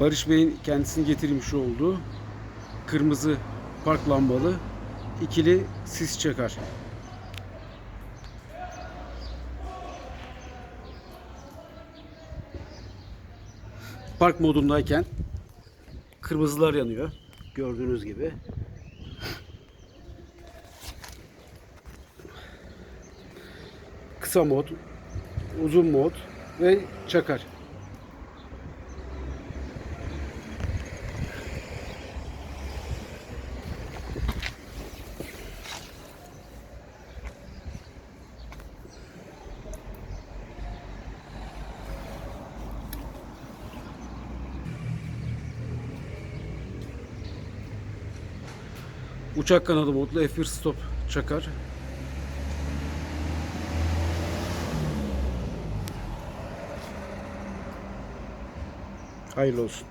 Barış Bey'in kendisini getirmiş olduğu kırmızı park lambalı ikili sis çakar. Park modundayken kırmızılar yanıyor. Gördüğünüz gibi. Kısa mod, uzun mod ve çakar. Uçak kanadı modlu F1 stop çakar. Hayırlı olsun.